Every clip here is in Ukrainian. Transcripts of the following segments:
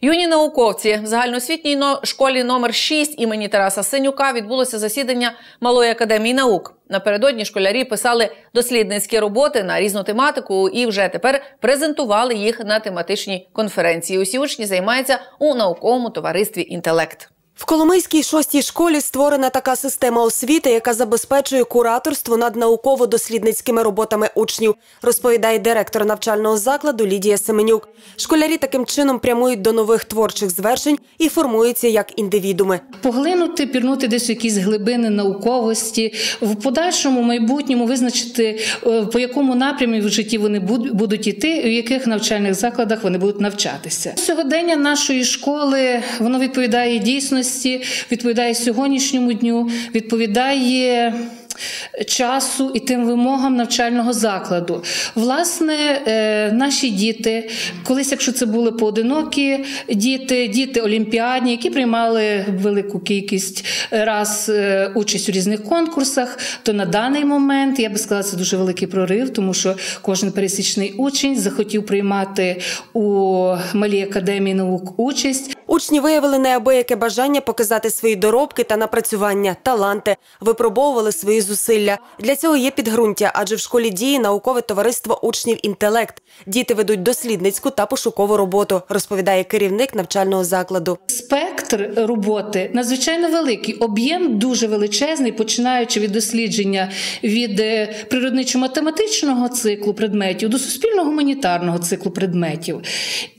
Юні науковці в загальноосвітній школі номер 6 імені Тараса Синюка відбулося засідання Малої академії наук. Напередодні школярі писали дослідницькі роботи на різну тематику і вже тепер презентували їх на тематичній конференції. Усі учні займаються у науковому товаристві інтелект. В Коломийській шостій школі створена така система освіти, яка забезпечує кураторство над науково-дослідницькими роботами учнів, розповідає директор навчального закладу Лідія Семенюк. Школярі таким чином прямують до нових творчих звершень і формуються як індивідуми. Поглинути, пірнути десь якісь глибини науковості, в подальшому майбутньому визначити, е, по якому напрямі в житті вони будуть іти, в яких навчальних закладах вони будуть навчатися. Сьогодення нашої школи воно відповідає дійсності, відповідає сьогоднішньому дню, відповідає. Часу і тим вимогам навчального закладу. Власне, е, наші діти, колись, якщо це були поодинокі діти, діти олімпіадні, які приймали велику кількість раз е, участь у різних конкурсах, то на даний момент я би сказала, це дуже великий прорив, тому що кожен пересічний учень захотів приймати у малій академії наук участь. Учні виявили неабияке бажання показати свої доробки та напрацювання, таланти, випробовували свої зусилля. Для цього є підґрунтя, адже в школі діє наукове товариство учнів інтелект. Діти ведуть дослідницьку та пошукову роботу, розповідає керівник навчального закладу. Спектр роботи надзвичайно великий, об'єм дуже величезний, починаючи від дослідження від е, природничо-математичного циклу предметів до суспільно-гуманітарного циклу предметів.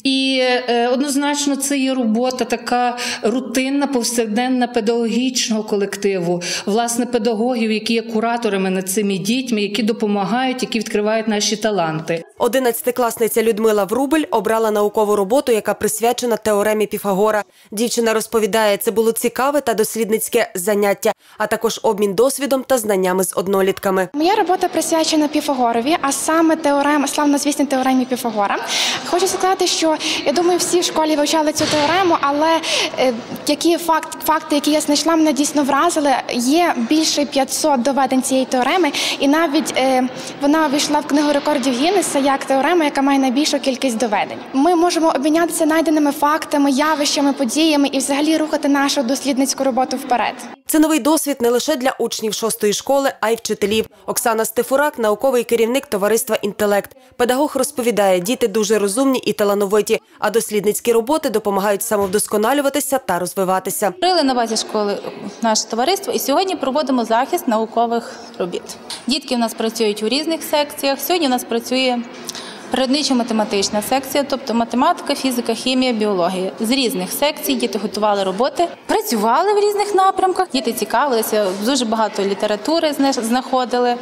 І е, однозначно це є робота така рутинна, повсякденна педагогічного колективу, власне, педагогів, які є кураторами над цими дітьми, які допомагають, які відкривають наші таланти. Одинадцятикласниця Людмила Врубель обрала наукову роботу, яка присвячена теоремі Піфагора. Дівчина розповідає, це було цікаве та дослідницьке заняття, а також обмін досвідом та знаннями з однолітками. Моя робота присвячена Піфагорові, а саме теорема, славнозвісній теоремі Піфагора. Хочу сказати, що я думаю, всі в школі вивчали цю теорему, але е, які факт, факти, які я знайшла, мене дійсно вразили. Є більше 500 доведень цієї теореми, і навіть е, вона увійшла в книгу рекордів Гіннеса як теорема, яка має найбільшу кількість доведень. Ми можемо обмінятися найденими фактами, явищами, подіями і взагалі рухати нашу дослідницьку роботу вперед. Це новий досвід не лише для учнів шостої школи, а й вчителів. Оксана Стефурак, науковий керівник товариства Інтелект. Педагог розповідає, діти дуже розумні і талановиті, а дослідницькі роботи допомагають самовдосконалюватися та розвиватися. Створили на базі школи наше товариство і сьогодні проводимо захист наукових робіт. Дітки в нас працюють у різних секціях. Сьогодні у нас працює природничо-математична секція, тобто математика, фізика, хімія, біологія. З різних секцій діти готували роботи, працювали в різних напрямках. Діти цікавилися, дуже багато літератури зна- знаходили.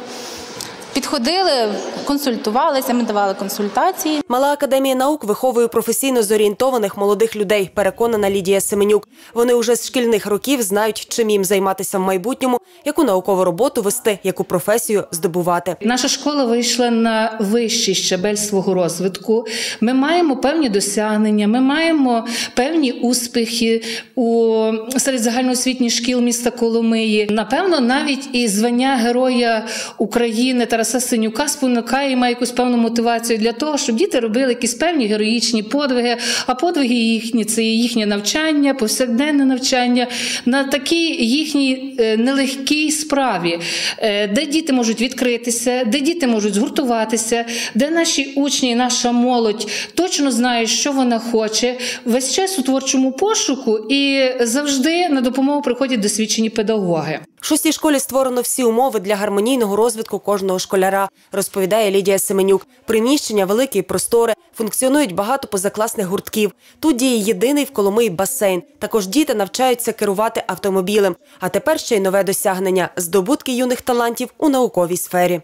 Підходили, консультувалися, ми давали консультації. Мала академія наук виховує професійно зорієнтованих молодих людей, переконана Лідія Семенюк. Вони уже з шкільних років знають, чим їм займатися в майбутньому, яку наукову роботу вести, яку професію здобувати. Наша школа вийшла на вищий щабель свого розвитку. Ми маємо певні досягнення, ми маємо певні успіхи у серед загальноосвітніх шкіл міста Коломиї. Напевно, навіть і звання Героя України Тараса Синюка спонукає має якусь певну мотивацію для того, щоб діти робили якісь певні героїчні подвиги. А подвиги їхні це їхнє навчання, повсякденне навчання на такій їхній е, нелегкій справі, е, де діти можуть відкритися, де діти можуть згуртуватися, де наші учні, наша молодь точно знають, що вона хоче, весь час у творчому пошуку і завжди на допомогу приходять досвідчені педагоги. Шостій школі створено всі умови для гармонійного розвитку кожного школяра, розповідає Лідія Семенюк. Приміщення великі і просторе, функціонують багато позакласних гуртків. Тут діє єдиний в Коломиї басейн. Також діти навчаються керувати автомобілем. А тепер ще й нове досягнення здобутки юних талантів у науковій сфері.